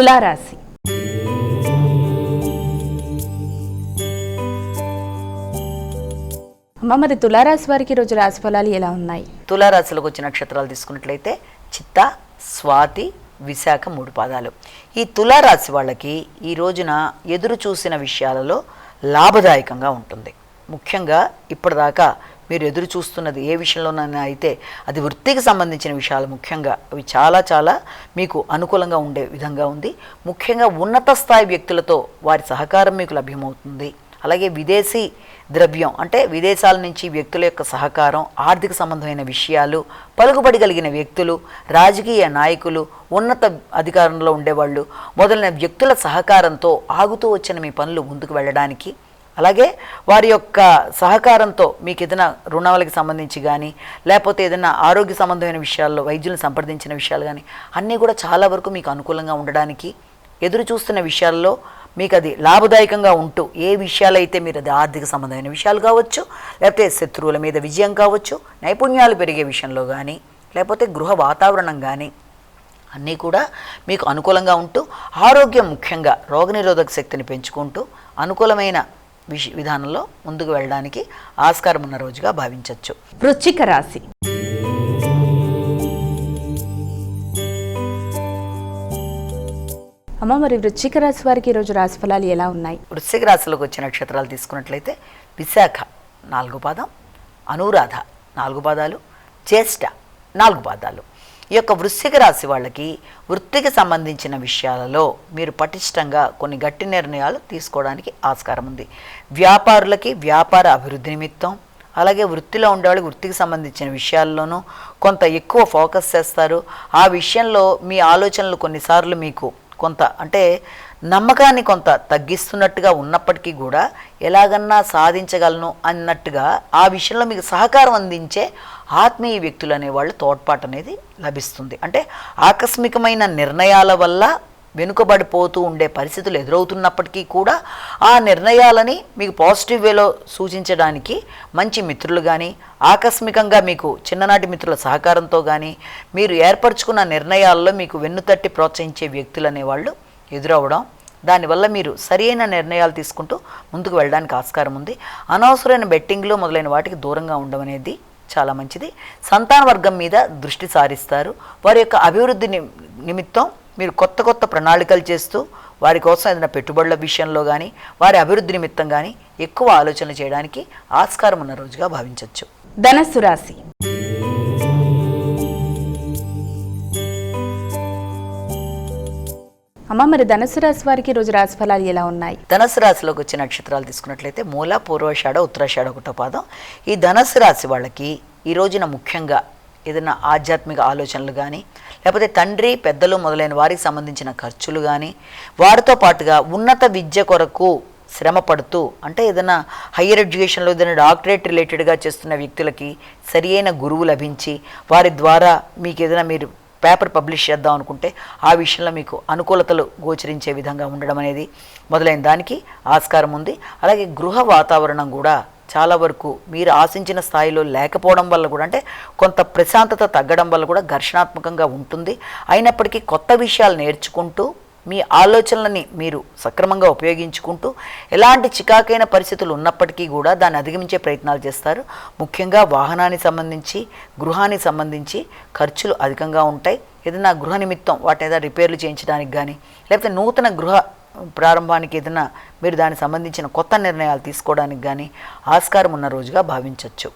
తులారాశి. అమ్మ మరి తులారాశి వారికి ఈరోజు రాశి ఫలాలు ఎలా ఉన్నాయి? తులారాశిలోకి వచ్చిన నక్షత్రాలు తీసుకున్నట్లయితే చిత్త స్వాతి విశాఖ మూడు పాదాలు. ఈ తులారాశి వాళ్ళకి ఈ రోజున ఎదురు చూసిన విషయాలలో లాభదాయకంగా ఉంటుంది. ముఖ్యంగా ఇప్పటిదాకా మీరు ఎదురు చూస్తున్నది ఏ విషయంలోనైనా అయితే అది వృత్తికి సంబంధించిన విషయాలు ముఖ్యంగా. అవి చాలా చాలా మీకు అనుకూలంగా ఉండే విధంగా ఉంది. ముఖ్యంగా ఉన్నత స్థాయి వ్యక్తులతో వారి సహకారం మీకు లభ్యమవుతుంది. అలాగే విదేశీ ద్రవ్యం అంటే విదేశాల నుంచి వ్యక్తుల యొక్క సహకారం ఆర్థిక సంబంధమైన విషయాలు పలుకుబడి కలిగిన వ్యక్తులు రాజకీయ నాయకులు ఉన్నత అధికారంలో ఉండేవాళ్ళు మొదలైన వ్యక్తుల సహకారంతో ఆగుతూ వచ్చిన మీ పనులు ముందుకు వెళ్ళడానికి అలాగే వారి యొక్క సహకారంతో మీకు ఏదైనా రుణాలకి సంబంధించి కానీ లేకపోతే ఏదైనా ఆరోగ్య సంబంధమైన విషయాల్లో వైద్యులను సంప్రదించిన విషయాలు కానీ అన్నీ కూడా చాలా వరకు మీకు అనుకూలంగా ఉండడానికి ఎదురు చూస్తున్న విషయాల్లో మీకు అది లాభదాయకంగా ఉంటూ ఏ విషయాలైతే మీరు అది ఆర్థిక సంబంధమైన విషయాలు కావచ్చు లేకపోతే శత్రువుల మీద విజయం కావచ్చు నైపుణ్యాలు పెరిగే విషయంలో కానీ లేకపోతే గృహ వాతావరణం కానీ అన్నీ కూడా మీకు అనుకూలంగా ఉంటూ ఆరోగ్యం ముఖ్యంగా రోగనిరోధక శక్తిని పెంచుకుంటూ అనుకూలమైన విధానంలో ముందుకు వెళ్ళడానికి ఆస్కారం ఉన్న రోజుగా భావించవచ్చు వృశ్చిక రాశి. అమ్మ మరి వృశ్చిక రాశి వారికి ఈరోజు రాశి ఫలాలు ఎలా ఉన్నాయి? వృశ్చిక రాశిలోకి వచ్చే నక్షత్రాలు తీసుకున్నట్లయితే విశాఖ నాలుగు పాదం అనురాధ నాలుగు పాదాలు జ్యేష్ఠ నాలుగు పాదాలు. ఈ యొక్క వృశ్చిక రాశి వాళ్ళకి వృత్తికి సంబంధించిన విషయాలలో మీరు పటిష్టంగా కొన్ని గట్టి నిర్ణయాలు తీసుకోవడానికి ఆస్కారం ఉంది. వ్యాపారులకి వ్యాపార అభివృద్ధి నిమిత్తం అలాగే వృత్తిలో ఉండేవాళ్ళకి వృత్తికి సంబంధించిన విషయాల్లోనూ కొంత ఎక్కువ ఫోకస్ చేస్తారు. ఆ విషయంలో మీ ఆలోచనలు కొన్నిసార్లు మీకు కొంత అంటే నమ్మకాన్ని కొంత తగ్గిస్తున్నట్టుగా ఉన్నప్పటికీ కూడా ఎలాగన్నా సాధించగలను అన్నట్టుగా ఆ విషయంలో మీకు సహకారం అందించే ఆత్మీయ వ్యక్తులు అనేవాళ్ళు తోడ్పాటు అనేది లభిస్తుంది. అంటే ఆకస్మికమైన నిర్ణయాల వల్ల వెనుకబడిపోతూ ఉండే పరిస్థితులు ఎదురవుతున్నప్పటికీ కూడా ఆ నిర్ణయాలని మీకు పాజిటివ్ వేలో సూచించడానికి మంచి మిత్రులు కానీ ఆకస్మికంగా మీకు చిన్ననాటి మిత్రుల సహకారంతో కానీ మీరు ఏర్పరచుకున్న నిర్ణయాల్లో మీకు వెన్నుతట్టి ప్రోత్సహించే వ్యక్తులు అనేవాళ్ళు ఎదురవ్వడం. దానివల్ల మీరు సరైన నిర్ణయాలు తీసుకుంటూ ముందుకు వెళ్ళడానికి ఆస్కారం ఉంది. అనవసరమైన బెట్టింగ్లు మొదలైన వాటికి దూరంగా ఉండడం అనేది చాలా మంచిది. సంతాన వర్గం మీద దృష్టి సారిస్తారు. వారి యొక్క అభివృద్ధి ని- నిమిత్తం మీరు కొత్త కొత్త ప్రణాళికలు చేస్తూ వారి కోసం ఏదైనా పెట్టుబడుల విషయంలో కానీ వారి అభివృద్ధి నిమిత్తం కానీ ఎక్కువ ఆలోచనలు చేయడానికి ఆస్కారం ఉన్న రోజుగా భావించవచ్చు ధనస్సు రాశి. అమ్మ మరి ధనుసు రాశి వారికి రోజు రాశి ఫలాలు ఎలా ఉన్నాయి? ధనుసు రాశిలోకి వచ్చే నక్షత్రాలు తీసుకున్నట్లయితే మూల పూర్వషాఢ ఉత్తరాషాఢ ఒకటో పాదం ఈ ధనుసు రాశి వాళ్ళకి ఈ రోజున ముఖ్యంగా ఏదైనా ఆధ్యాత్మిక ఆలోచనలు కానీ లేకపోతే తండ్రి పెద్దలు మొదలైన వారికి సంబంధించిన ఖర్చులు కానీ వారితో పాటుగా ఉన్నత విద్య కొరకు శ్రమ పడుతూ అంటే ఏదైనా హయ్యర్ ఎడ్యుకేషన్లో ఏదైనా డాక్టరేట్ రిలేటెడ్గా చేస్తున్న వ్యక్తులకి సరి అయిన గురువు లభించి వారి ద్వారా మీకు ఏదైనా మీరు పేపర్ పబ్లిష్ చేద్దాం అనుకుంటే ఆ విషయంలో మీకు అనుకూలతలు గోచరించే విధంగా ఉండడం అనేది మొదలైన దానికి ఆస్కారం ఉంది. అలాగే గృహ వాతావరణం కూడా చాలా వరకు మీరు ఆశించిన స్థాయిలో లేకపోవడం వల్ల కూడా అంటే కొంత ప్రశాంతత తగ్గడం వల్ల కూడా ఘర్షణాత్మకంగా ఉంటుంది. అయినప్పటికీ కొత్త విషయాలు నేర్చుకుంటూ మీ ఆలోచనలని మీరు సక్రమంగా ఉపయోగించుకుంటూ ఎలాంటి చికాకైన పరిస్థితులు ఉన్నప్పటికీ కూడా దాన్ని అధిగమించే ప్రయత్నాలు చేస్తారు. ముఖ్యంగా వాహనానికి సంబంధించి గృహానికి సంబంధించి ఖర్చులు అధికంగా ఉంటాయి. ఏదైనా గృహ నిమిత్తం వాటి ఏదైనా రిపేర్లు చేయించడానికి కానీ లేకపోతే నూతన గృహ ప్రారంభానికి ఏదైనా మీరు దానికి సంబంధించిన కొత్త నిర్ణయాలు తీసుకోవడానికి కానీ ఆస్కారం ఉన్న రోజుగా భావించవచ్చు